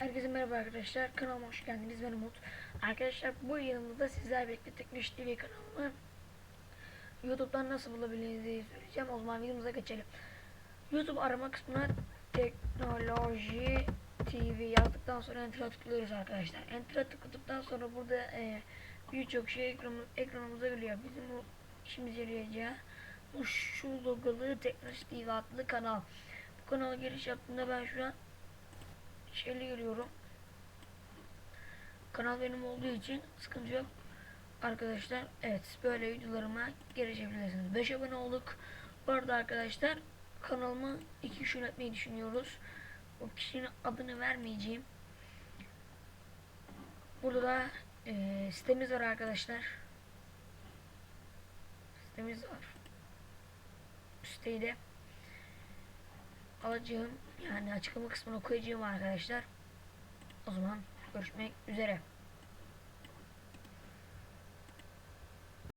Herkese merhaba arkadaşlar. Kanalıma hoş geldiniz. Ben Umut. Arkadaşlar bu yayınımda sizlerle birlikte Teknoloji TV kanalımı YouTube'dan nasıl bulabileceğinizi söyleyeceğim. O zaman videomuza geçelim. YouTube arama kısmına Teknoloji TV yazdıktan sonra Enter'a tıklıyoruz arkadaşlar. Enter'a tıkladıktan sonra burada e, birçok şey ekranımız, ekranımıza geliyor. Bizim bu işimize yarayacağı bu şu logolu Teknoloji TV adlı kanal. Bu kanala giriş yaptığımda ben şu an şeyle geliyorum. Kanal benim olduğu için sıkıntı yok. Arkadaşlar evet böyle videolarıma gelişebilirsiniz. 5 abone olduk. Bu arada arkadaşlar kanalımı iki kişi yönetmeyi düşünüyoruz. O kişinin adını vermeyeceğim. Burada da e, sitemiz var arkadaşlar. Sitemiz var. Siteyi de alacağım yani açıklama kısmına koyacağım arkadaşlar. O zaman görüşmek üzere.